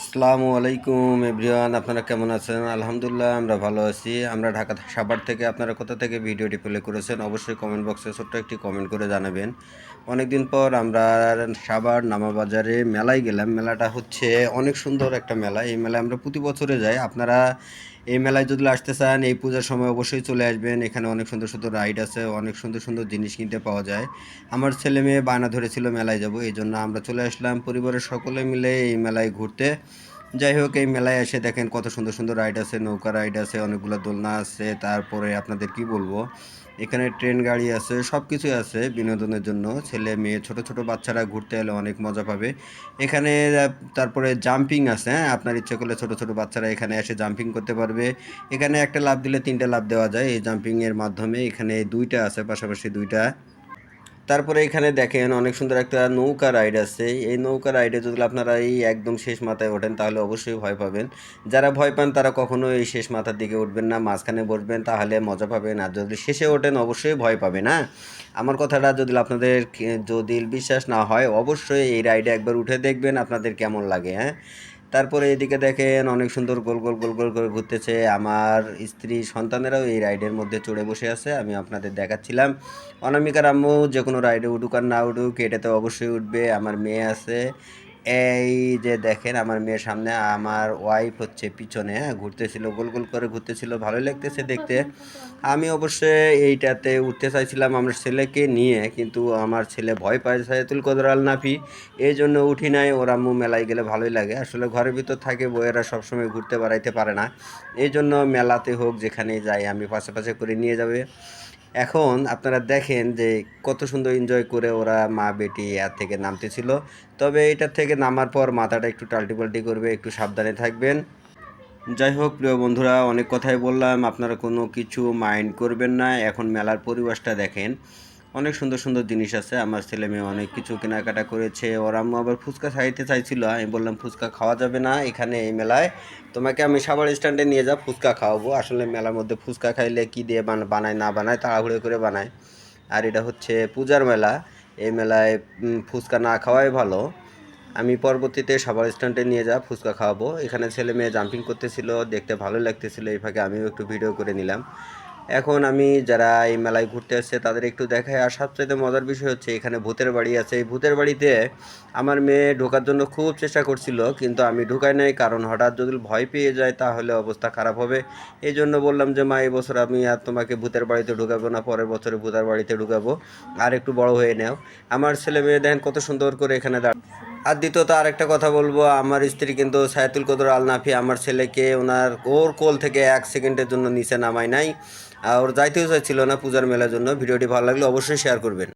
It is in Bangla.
আসসালামু আলাইকুম এভরিওয়ান, আপনারা কেমন আছেন? আলহামদুলিল্লাহ, আমরা ভালো আছি। আমরা ঢাকা সাভার থেকে আপনারা কোথা থেকে ভিডিওটি প্লে করেছেন অবশ্যই কমেন্ট বক্সে ছোট্ট একটি কমেন্ট করে জানাবেন। অনেকদিন পর আমরা সাভার নামাবাজারে মেলায় গেলাম। মেলাটা হচ্ছে অনেক সুন্দর একটা মেলা। এই মেলায় আমরা প্রতি বছরে যাই। আপনারা এই মেলায় যদি আসতে চান, এই পূজার সময় অবশ্যই চলে আসবেন। এখানে অনেক সুন্দর সুন্দর রাইড আছে, অনেক সুন্দর সুন্দর জিনিস কিনতে পাওয়া যায়। আমার ছেলে মেয়ে বায়না ধরেছিল মেলায় যাব, এই জন্য আমরা চলে আসলাম। পরিবারের সকলে মিলে এই মেলায় ঘুরতে। যাই হোক, এই মেলায় এসে দেখেন কত সুন্দর সুন্দর রাইড আছে, নৌকা রাইড আছে, অনেকগুলো দোলনা আছে, তারপরে আপনাদের কি বলব? এখানে ট্রেন গাড়ি আছে সব কিছুই আছে বিনোদনের জন্য। ছেলে, মেয়ে, ছোট ছোট বাচ্চারা ঘুরতে এলে অনেক মজা পাবে। এখানে তারপরে জাম্পিং আছে হ্যাঁ? আপনার ইচ্ছে করলে ছোট ছোট বাচ্চারা এখানে এসে জাম্পিং করতে পারবে। এখানে একটা লাভ দিলে তিনটা লাভ দেওয়া যায়। এই জাম্পিংয়ের মাধ্যমে এখানে দুইটা আছে, পাশাপাশি দুইটা। তারপরে এখানে দেখেন অনেক সুন্দর একটা নৌকা রাইড আছে। এই নৌকা রাইডে যদি আপনারা এই একদম শেষ মাথায় ওঠেন, তাহলে অবশ্যই ভয় পাবেন। যারা ভয় পান, তারা কখনো এই শেষ মাথার দিকে উঠবেন না, মাঝখানে বসবেন, তাহলে মজা পাবেন। আর যদি শেষে ওঠেন, অবশ্যই ভয় পাবেন হ্যাঁ? আমার কথাটা যদি আপনাদের যদি বিশ্বাস না হয়, অবশ্যই এই রাইডে একবার উঠে দেখবেন আপনাদের কেমন লাগে হ্যাঁ? তারপরে এদিকে দেখেন অনেক সুন্দর গোল গোল গোল গোল করে ঘুরতেছে। আমার স্ত্রী সন্তানেরাও এই রাইডের মধ্যে চড়ে বসে আছে, আমি আপনাদের দেখাচ্ছিলাম। অনামিকার আম্মু যে কোনো রাইডে উঠুক আর না উঠুক এটাতে অবশ্যই উঠবে। আমার মেয়ে আছে এই যে দেখেন আমার মেয়ের সামনে আমার ওয়াইফ হচ্ছে পিছনে হ্যাঁ ঘুরতেছিল, গোল গোল করে ঘুরতেছিল, ভালোই লাগতেছে দেখতে। আমি অবশ্যই এইটাতে উঠতে চাইছিলাম আমার ছেলেকে নিয়ে, কিন্তু আমার ছেলে ভয় পায় সাইতুল কদর আল নাফি, এই জন্য উঠি নাই, ওর আম্মু মেলায় গেলে ভালোই লাগে। আসলে ঘরের ভিতর থাকে বইয়েরা সবসময় ঘুরতে বেড়াইতে পারে না। এই জন্য মেলাতে হোক যেখানে যাই, আমি পাশে পাশে করে নিয়ে যাবে। এখন আপনারা দেখেন যে কত সুন্দর এনজয় করে ওরা মা বেটি আর থেকে নামতেছিল। তবে এটা থেকে নামার পর মাথাটা একটু টাল্টি পাল্টি করবে, একটু সাবধানে থাকবেন। যাই হোক, প্রিয় বন্ধুরা, অনেক কথাই বললাম। আপনারা কোনো কিছু মাইন্ড করবেন না। এখন মেলার পরিবেশটা দেখেন। অনেক সুন্দর সুন্দর জিনিস আছে। আমার ছেলে মেয়ে অনেক কিছু কেনাকাটা করেছে। ওর আম্মু আবার ফুচকা খাইতে চাইছিল। আমি বললাম, ফুচকা খাওয়া যাবে না এখানে এই মেলায়। তোমাকে আমি সাবার স্ট্যান্ডে নিয়ে যা, ফুচকা খাওয়াবো। আসলে মেলার মধ্যে ফুচকা খাইলে কি দিয়ে বানায়, না বানায় তাড়াহুড়ো করে বানায়। আর এটা হচ্ছে পূজার মেলা। এই মেলায় ফুচকা না খাওয়াই ভালো। আমি পরবর্তীতে সাবার স্ট্যান্ডে নিয়ে যা, ফুচকা খাওয়াবো। এখানে ছেলে মেয়ে জাম্পিং করতেছিল, দেখতে ভালো লাগতেছিল। এই ফাঁকে আমিও একটু ভিডিও করে নিলাম। এখন আমি যারা এই মেলায় ঘুরতে আসছে, তাদের একটু দেখাই। আর সবচেয়ে মজার বিষয় হচ্ছে, এখানে ভূতের বাড়ি আছে। এই ভূতের বাড়িতে আমার মেয়ে ঢোকার জন্য খুব চেষ্টা করছিল, কিন্তু আমি ঢুকাই নাই। কারণ হঠাৎ যদি ভয় পেয়ে যায়, তাহলে অবস্থা খারাপ হবে। এই জন্য বললাম যে, মা, এই বছর আমি আর তোমাকে ভূতের বাড়িতে ঢুকাবো না। পরের বছরে ভূতের বাড়িতে ঢুকাবো। আর একটু বড় হয়ে নাও। আমার ছেলে মেয়ে দেখেন কত সুন্দর করে এখানে দাঁড় আর দ্বিতীয়ত আরেকটা কথা বলব, আমার স্ত্রী কিন্তু সায়াতুল কদর আল নাফি আমার ছেলেকে ওনার ওর কোল থেকে এক সেকেন্ডের জন্য নিচে নামায় নাই। আর ওর যাইতেও চাইছিল না পূজার মেলার জন্য। ভিডিওটি ভালো লাগলে অবশ্যই শেয়ার করবেন।